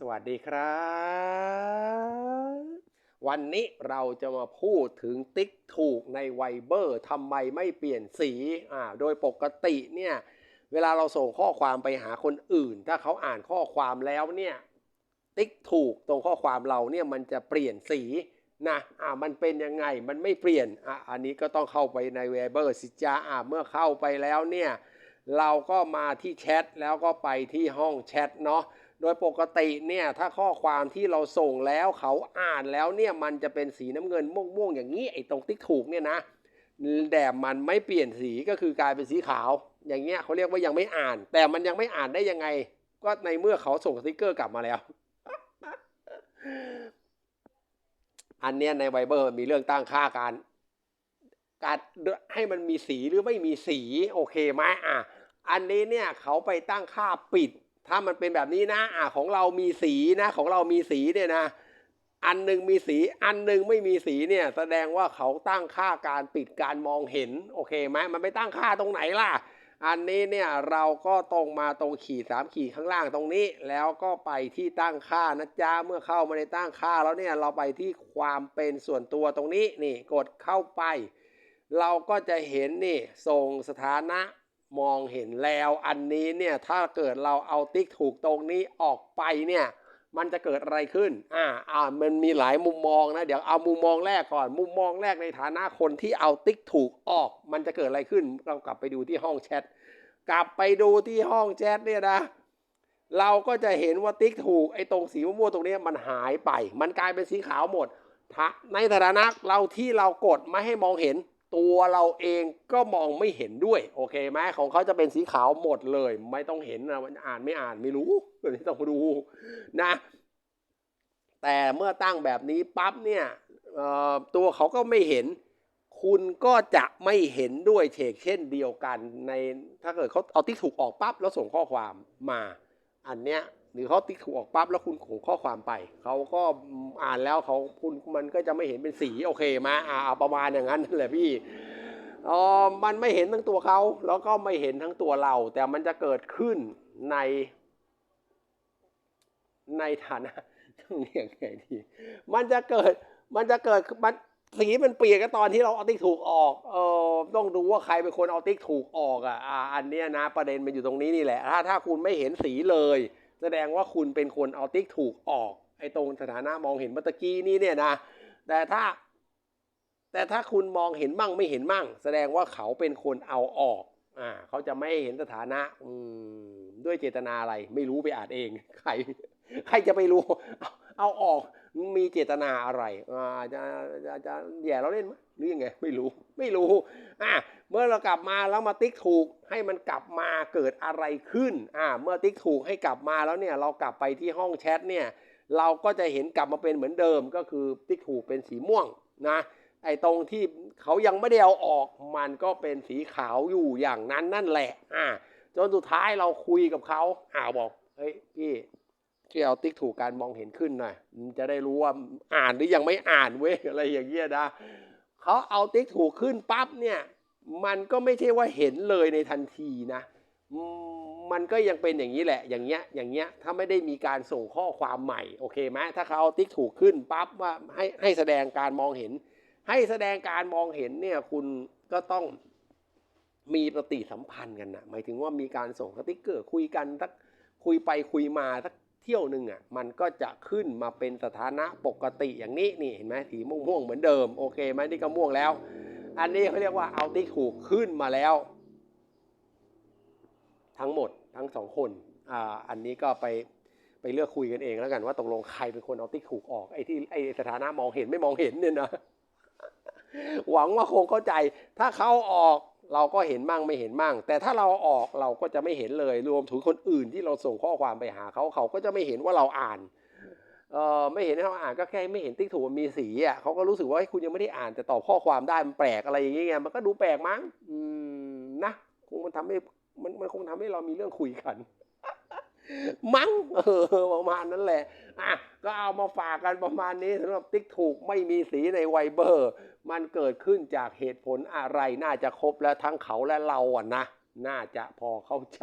สวัสดีครับ วันนี้เราจะมาพูดถึงติ๊กถูกในไวเบอร์ทำไมไม่เปลี่ยนสีอ่าโดยปกติเนี่ยเวลาเราส่งข้อความไปหาคนอื่น ถ้าเขาอ่านข้อความแล้วเนี่ยติ๊กถูกตรงข้อความเราเนี่ยมันจะเปลี่ยนสีนะอ่ามันเป็นยังไงมันไม่เปลี่ยนอะอันนี้ก็ต้องเข้าไปในไวเบอร์สิจ้าอ่าเมื่อเข้าไปแล้วเนี่ยเราก็มาที่แชทแล้วก็ไปที่ห้องแชทเนาะ ดยปกติเนี่ยถ้าข้อความที่เราส่งแล้วเขาอ่านแล้วเนี่ยมันจะเป็นสีน้ำเงินม่วงๆอย่างนี้ไอ้ตรงติ๊กถูกเนี่ยนะแต่มันไม่เปลี่ยนสีก็คือกลายเป็นสีขาว อย่างเงี้ยเขาเรียกว่ายังไม่อ่าน แต่มันยังไม่อ่านได้ยังไง ก็ในเมื่อเขาส่งสติกเกอร์กลับมาแล้ว อันเนี้ยในไวเบอร์มีเรื่องตั้งค่าการการให้มันมีสีหรือไม่มีสีโอเคไหมอะอันนี้เนี่ยเขาไปตั้งค่าปิด ถ้ามันเป็นแบบนี้นะอะของเรามีสีนะของเรามีสีเนี่ยนะ อันหนึ่งมีสีอันหนึ่งไม่มีสีเนี่ย แสดงว่าเขาตั้งค่าการปิดการมองเห็นโอเคไหมมันไม่ตั้งค่าตรงไหนล่ะ อันนี้เนี่ยเราก็ตรงมาตรงขีดสามขีดข้างล่างตรงนี้ แล้วก็ไปที่ตั้งค่านะจ๊ะเมื่อเข้ามาในตั้งค่าแล้วเนี่ยเราไปที่ความเป็นส่วนตัวตรงนี้นี่กดเข้าไป เราก็จะเห็นนี่ส่งสถานะ มองเห็นแล้วอันนี้เนี่ยถ้าเกิดเราเอาติ๊กถูกตรงนี้ออกไปเนี่ยมันจะเกิดอะไรขึ้น อ่า อ่า มันมีหลายมุมมองนะ เดี๋ยวเอามุมมองแรกก่อน มุมมองแรกในฐานะคนที่เอาติ๊กถูกออก มันจะเกิดอะไรขึ้น เรากลับไปดูที่ห้องแชท กลับไปดูที่ห้องแชทเนี่ยนะ เราก็จะเห็นว่าติ๊กถูกไอ้ตรงสีม่วงๆตรงนี้มันหายไป มันกลายเป็นสีขาวหมดในฐานะเราที่เรากดไม่ให้มองเห็น ตัวเราเองก็มองไม่เห็นด้วย โอเคไหมของเขาจะเป็นสีขาวหมดเลย ไม่ต้องเห็นนะอ่านไม่อ่านไม่รู้ไม่ต้องดูนะ แต่เมื่อตั้งแบบนี้ปั๊บเนี่ยตัวเขาก็ไม่เห็น คุณก็จะไม่เห็นด้วยเชกเช่นเดียวกันในถ้าเกิดเขาเอาติ๊กถูกออกปั๊บแล้วส่งข้อความมา อันเนี้ย หรือเขาติ๊กถูกออกปั๊บแล้วคุณส่งข้อความไป เขาก็อ่านแล้วเขาคุณมันก็จะไม่เห็นเป็นสีโอเคไหมอ่าประมาณอย่างนั้นแหละพี่อ๋อมันไม่เห็นทั้งตัวเขาแล้วก็ไม่เห็นทั้งตัวเรา แต่มันจะเกิดขึ้นใน ในฐานะต้องเรียกไงดีมันจะเกิดมันจะเกิดมันสีมันเปลี่ยนกันตอนที่เราเอาติ๊กถูกออกเออต้องดูว่าใครเป็นคนเอาติ๊กถูกออกอะอันเนี้ยนะประเด็นมันอยู่ตรงนี้นี่แหละ ถ้าถ้าคุณไม่เห็นสีเลย แสดงว่าคุณเป็นคนเอาติ๊กถูกออกไอ้ตรงสถานะมองเห็นเมื่อกี้นี่เนี่ยนะ แต่ถ้า แต่ถ้าคุณมองเห็นมั่งไม่เห็นมั่ง แสดงว่าเขาเป็นคนเอาออก อ่า เขาจะไม่เห็นสถานะ อืม ด้วยเจตนาอะไร ไม่รู้ไปอ่านเอง ใคร ใครจะไปรู้ เอาเอาออก มีเจตนาอะไร อ่า จะจะจะแย่เราเล่นไหมหรือยังไง ไม่รู้ ไม่รู้ อ่า เมื่อเรากลับมาแล้วมาติ๊กถูกให้มันกลับมาเกิดอะไรขึ้นอ่าเมื่อติ๊กถูกให้กลับมาแล้วเนี่ยเรากลับไปที่ห้องแชทเนี่ยเราก็จะเห็นกลับมาเป็นเหมือนเดิมก็คือติ๊กถูกเป็นสีม่วงนะไอ้ตรงที่เขายังไม่ได้เอาออกมันก็เป็นสีขาวอยู่อย่างนั้นนั่นแหละอ่าจนสุดท้ายเราคุยกับเขาอ่าบอกเฮ้ยพี่ช่วยเอาติ๊กถูกการมองเห็นขึ้นหน่อยจะได้รู้ว่าอ่านหรือยังไม่อ่านเว้ยอะไรอย่างเงี้ยนะเขาเอาติ๊กถูกขึ้นปั๊บเนี่ย มันก็ไม่ใช่ว่าเห็นเลยในทันทีนะ มันก็ยังเป็นอย่างนี้แหละ อย่างเงี้ย อย่างเงี้ย ถ้าไม่ได้มีการส่งข้อความใหม่ โอเคไหมถ้าเขาเอาติ๊กถูกขึ้นปั๊บว่าให้ให้แสดงการมองเห็น ให้แสดงการมองเห็นเนี่ยคุณก็ต้องมีปฏิสัมพันธ์กันนะหมายถึงว่ามีการส่งสติ๊กเกอร์คุยกันสักคุยไปคุยมาสักเที่ยวหนึ่งอะมันก็จะขึ้นมาเป็นสถานะปกติอย่างนี้นี่เห็นไหมสีม่วงๆเหมือนเดิม โอเคไหมนี่ก็ม่วงแล้ว อันนี้เขาเรียกว่าเอาติ๊กถูกขึ้นมาแล้ว ทั้งหมดทั้งสองคนอ่าอันนี้ก็ไปไปเลือกคุยกันเองแล้วกันว่าตกลงใครเป็นคนเอาติ๊กถูกออกไอ้ที่ไอ้สถานะมองเห็นไม่มองเห็นเนี่ยนะหวังว่าคงเข้าใจ ถ้าเขาออกเราก็เห็นมั่งไม่เห็นมั่ง แต่ถ้าเราออกเราก็จะไม่เห็นเลย รวมถึงคนอื่นที่เราส่งข้อความไปหาเขาเขาก็จะไม่เห็นว่าเราอ่าน เออไม่เห็นที่เขาอ่านก็แค่ไม่เห็นติ๊กถูกมันมีสีอะเขาก็รู้สึกว่าคุณยังไม่ได้อ่านแต่ตอบข้อความได้มันแปลกอะไรอย่างเงี้ยมันก็ดูแปลกมั้งอืมนะคงมันทำให้มันมันคงทำให้เรามีเรื่องคุยกันมั้งเออประมาณนั้นแหละอะก็เอามาฝากกันประมาณนี้สำหรับติ๊กถูกไม่มีสีในไวเบอร์ มันเกิดขึ้นจากเหตุผลอะไร น่าจะครบแล้วทั้งเขาและเราอะนะ น่าจะพอเข้าใจ